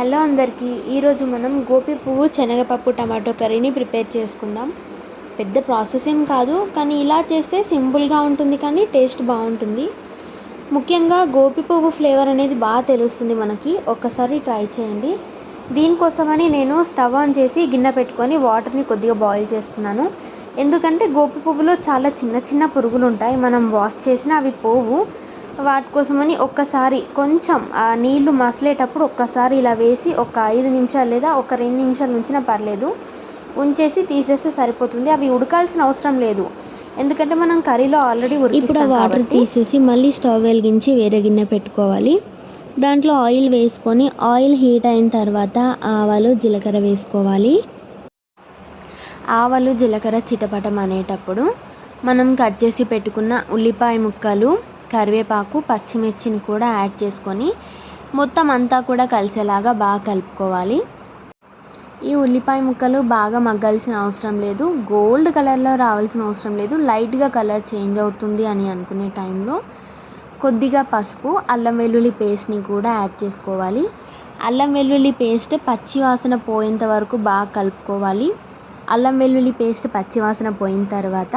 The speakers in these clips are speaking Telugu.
హలో అందరికీ ఈరోజు మనం గోపి పువ్వు శనగపప్పు టమాటో కర్రీని ప్రిపేర్ చేసుకుందాం. పెద్ద ప్రాసెస్ ఏం కాదు కానీ ఇలా చేస్తే సింపుల్గా ఉంటుంది కానీ టేస్ట్ బాగుంటుంది. ముఖ్యంగా గోపి పువ్వు ఫ్లేవర్ అనేది బాగా తెలుస్తుంది మనకి ఒక్కసారి ట్రై చేయండి. దీనికోసమని నేను స్టవ్ ఆన్ చేసి గిన్నె పెట్టుకొని వాటర్ని కొద్దిగా బాయిల్ చేస్తున్నాను. ఎందుకంటే గోపి పువ్వులో చాలా చిన్న చిన్న పురుగులు ఉంటాయి మనం వాష్ చేసినా అవి పోవు. వాటి కోసమని ఒక్కసారి కొంచెం ఆ నీళ్ళు మసలేటప్పుడు ఒక్కసారి ఇలా వేసి ఒక ఐదు నిమిషాలు లేదా ఒక రెండు నిమిషాలు ఉంచినా పర్లేదు. ఉంచేసి తీసేస్తే సరిపోతుంది. అవి ఉడకాల్సిన అవసరం లేదు. ఎందుకంటే మనం కర్రీలో ఆల్రెడీ ఇప్పుడు వాటర్ తీసేసి మళ్ళీ స్టవ్ వెలిగించి వేరే గిన్నె పెట్టుకోవాలి. దాంట్లో ఆయిల్ వేసుకొని ఆయిల్ హీట్ అయిన తర్వాత ఆవాలు జీలకర్ర వేసుకోవాలి. ఆవాలు జీలకర్ర చిటపటం అనేటప్పుడు మనం కట్ చేసి పెట్టుకున్న ఉల్లిపాయ ముక్కలు కరివేపాకు పచ్చిమిర్చిని కూడా యాడ్ చేసుకొని మొత్తం అంతా కూడా కలిసేలాగా బాగా కలుపుకోవాలి. ఈ ఉల్లిపాయ ముక్కలు బాగా మగ్గాల్సిన అవసరం లేదు. గోల్డ్ కలర్లో రావాల్సిన అవసరం లేదు. లైట్గా కలర్ చేంజ్ అవుతుంది అని అనుకునే టైంలో కొద్దిగా పసుపు అల్లం వెల్లుల్లి పేస్ట్ని కూడా యాడ్ చేసుకోవాలి. అల్లం వెల్లుల్లి పేస్ట్ పచ్చి వాసన పోయేంత వరకు బాగా కలుపుకోవాలి. అల్లం వెల్లుల్లి పేస్ట్ పచ్చివాసన పోయిన తర్వాత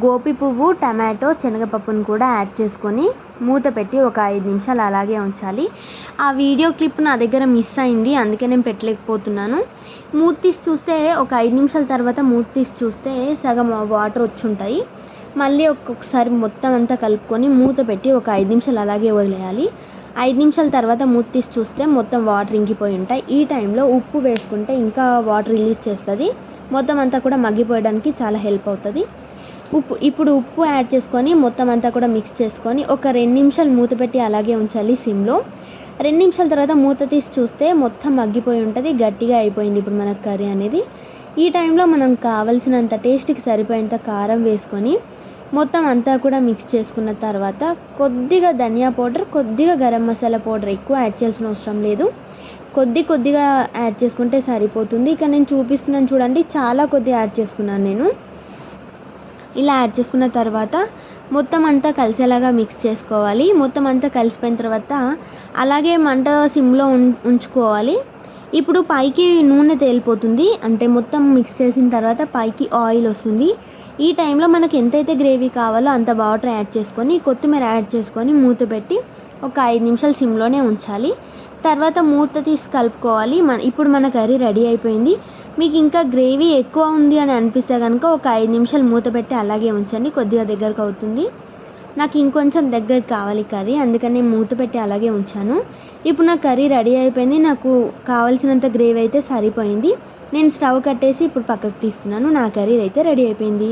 గోపి పువ్వు టమాటో శనగపప్పును కూడా యాడ్ చేసుకొని మూత పెట్టి ఒక ఐదు నిమిషాలు అలాగే ఉంచాలి. ఆ వీడియో క్లిప్ నా దగ్గర మిస్ అయింది అందుకే నేను పెట్టలేకపోతున్నాను. మూత తీసి చూస్తే ఒక ఐదు నిమిషాల తర్వాత మూత తీసి చూస్తే సగం వాటర్ వచ్చి ఉంటాయి మళ్ళీ ఒక్కొక్కసారి మొత్తం అంతా కలుపుకొని మూత పెట్టి ఒక ఐదు నిమిషాలు అలాగే వదిలేయాలి. ఐదు నిమిషాల తర్వాత మూత తీసి చూస్తే మొత్తం వాటర్ ఇంకిపోయి ఉంటాయి. ఈ టైంలో ఉప్పు వేసుకుంటే ఇంకా వాటర్ రిలీజ్ చేస్తుంది. మొత్తం అంతా కూడా మగ్గిపోయడానికి చాలా హెల్ప్ అవుతుంది. ఉప్పు ఇప్పుడు ఉప్పు యాడ్ చేసుకొని మొత్తం అంతా కూడా మిక్స్ చేసుకొని ఒక రెండు నిమిషాలు మూత పెట్టి అలాగే ఉంచాలి సిమ్లో. రెండు నిమిషాల తర్వాత మూత తీసి చూస్తే మొత్తం మగ్గిపోయి ఉంటుంది గట్టిగా అయిపోయింది ఇప్పుడు మన కర్రీ అనేది. ఈ టైంలో మనం కావలసినంత టేస్ట్కి సరిపోయేంత కారం వేసుకొని మొత్తం అంతా కూడా మిక్స్ చేసుకున్న తర్వాత కొద్దిగా ధనియా పౌడర్ కొద్దిగా గరం మసాలా పౌడర్ ఎక్కువ యాడ్ చేయాల్సిన అవసరం లేదు. కొద్ది కొద్దిగా యాడ్ చేసుకుంటే సరిపోతుంది. ఇక నేను చూపిస్తున్నాను చూడండి చాలా కొద్దిగా యాడ్ చేసుకున్నాను నేను. ఇలా యాడ్ చేసుకున్న తర్వాత మొత్తం అంతా కలిసేలాగా మిక్స్ చేసుకోవాలి. మొత్తం అంతా కలిసిపోయిన తర్వాత అలాగే మంట సిమ్లో ఉం ఉంచుకోవాలి. ఇప్పుడు పైకి నూనె తేలిపోతుంది. అంటే మొత్తం మిక్స్ చేసిన తర్వాత పైకి ఆయిల్ వస్తుంది. ఈ టైంలో మనకి ఎంతైతే గ్రేవీ కావాలో అంత వాటర్ యాడ్ చేసుకొని కొత్తిమీర యాడ్ చేసుకొని మూత పెట్టి ఒక ఐదు నిమిషాలు సిమ్లోనే ఉంచాలి. తర్వాత మూత తీసి కలుపుకోవాలి. మన ఇప్పుడు మన కర్రీ రెడీ అయిపోయింది. మీకు ఇంకా గ్రేవీ ఎక్కువ ఉంది అని అనిపిస్తే కనుక ఒక ఐదు నిమిషాలు మూత పెట్టి అలాగే ఉంచండి. కొద్దిగా దగ్గరకు అవుతుంది. నాకు ఇంకొంచెం దగ్గర కావాలి కర్రీ. అందుకని నేను మూత పెట్టి అలాగే ఉంచాను. ఇప్పుడు నా కర్రీ రెడీ అయిపోయింది. నాకు కావలసినంత గ్రేవీ అయితే సరిపోయింది. నేను స్టవ్ కట్టేసి ఇప్పుడు పక్కకు తీస్తున్నాను. నా కర్రీ అయితే రెడీ అయిపోయింది.